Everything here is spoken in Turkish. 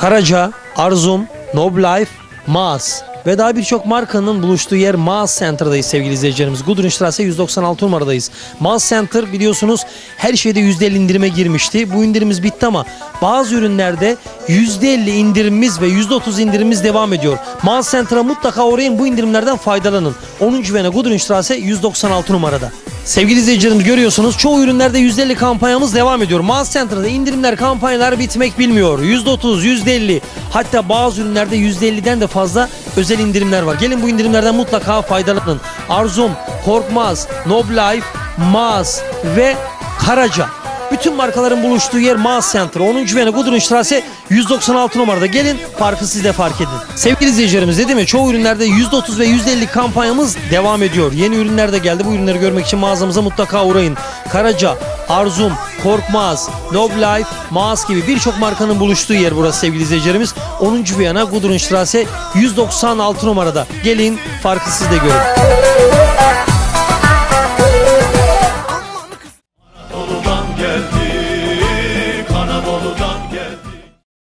Karaca, Arzum, Noblife, Maas ve daha birçok markanın buluştuğu yer Maas Center'dayız sevgili izleyicilerimiz. Gudrunstrasse 196 numaradayız. Maas Center biliyorsunuz her şeyde %50 indirime girmişti. Bu indirimiz bitti ama bazı ürünlerde %50 indirimimiz ve %30 indirimimiz devam ediyor. Maas Center'a mutlaka uğrayın bu indirimlerden faydalanın. 10. Vene Gudrunstrasse 196 numarada. Sevgili izleyicilerimiz görüyorsunuz çoğu ürünlerde %50 kampanyamız devam ediyor. Maas Center'da indirimler kampanyalar bitmek bilmiyor. %30, %50 hatta bazı ürünlerde %50'den de fazla özel indirimler var. Gelin bu indirimlerden mutlaka faydalanın. Arzum, Korkmaz, Noblife, Maas ve Karaca. Bütün markaların buluştuğu yer Maas Center. 10. Vene Gudrunstrasse 196 numarada. Gelin farkı siz de fark edin. Sevgili izleyicilerimiz dedim ya çoğu ürünlerde %30 ve %50 kampanyamız devam ediyor. Yeni ürünler de geldi. Bu ürünleri görmek için mağazamıza mutlaka uğrayın. Karaca, Arzum, Korkmaz, Noblife, Maas gibi birçok markanın buluştuğu yer burası sevgili izleyicilerimiz. 10. Viyana Gudrunstrasse 196 numarada. Gelin farkı siz de görün.